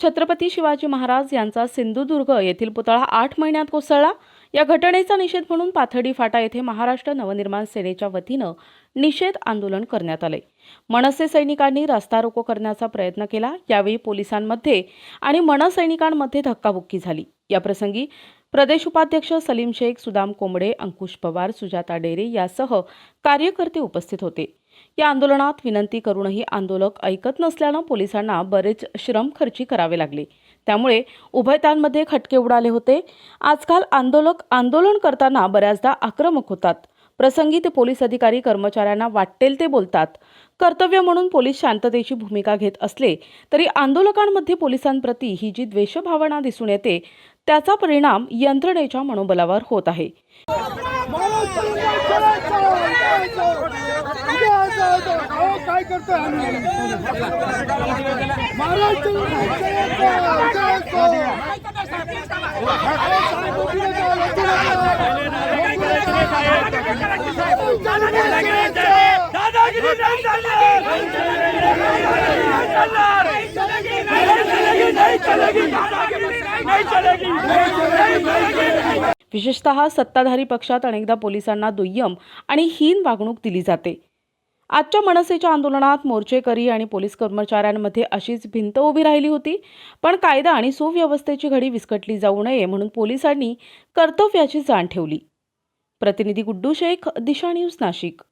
छत्रपती शिवाजी महाराज यांचा सिंधुदुर्ग येथील पुतळा आठ महिन्यात कोसळला. या घटनेचा निषेध म्हणून पाथर्डी फाटा येथे महाराष्ट्र नवनिर्माण सेनेच्या वतीनं निषेध आंदोलन करण्यात आले. मनसे सैनिकांनी रस्ता रोको करण्याचा प्रयत्न केला. यावेळी पोलिसांमध्ये आणि मनसैनिकांमध्ये धक्काबुक्की झाली. याप्रसंगी प्रदेश उपाध्यक्ष सलीम शेख सुदाम कोंबडे अंकुश पवार सुजाता डेरे यासह कार्यकर्ते उपस्थित होते. या आंदोलनात विनंती करूनही आंदोलक ऐकत नसल्यानं पोलिसांना बरेच श्रम खर्ची करावे लागले त्यामुळे उभयतांमध्ये खटके उडाले होते आजकाल आंदोलक आंदोलन करताना बऱ्याचदा आक्रमक होतात प्रसंगी ते पोलीस अधिकारी कर्मचाऱ्यांना वाटेल ते बोलतात कर्तव्य म्हणून पोलीस शांततेची भूमिका घेत असले तरी आंदोलकांमध्ये पोलिसांप्रती ही जी द्वेषभावना दिसून येते त्याचा परिणाम यंत्रणेच्या मनोबलावर होत आहे काय करतोय? आम्ही चलेगी विशेषतः सत्ताधारी पक्षात अनेकदा पोलिसांना दुय्यम आणि हीन वागणूक दिली जाते. आजच्या मनसेच्या आंदोलनात मोर्चेकरी आणि पोलीस कर्मचाऱ्यांमध्ये अशीच भिंत उभी राहिली होती. पण कायदा आणि सुव्यवस्थेची घडी विस्कटली जाऊ नये म्हणून पोलिसांनी कर्तव्याची जाण ठेवली. प्रतिनिधी गुड्डू शेख दिशा न्यूज नाशिक.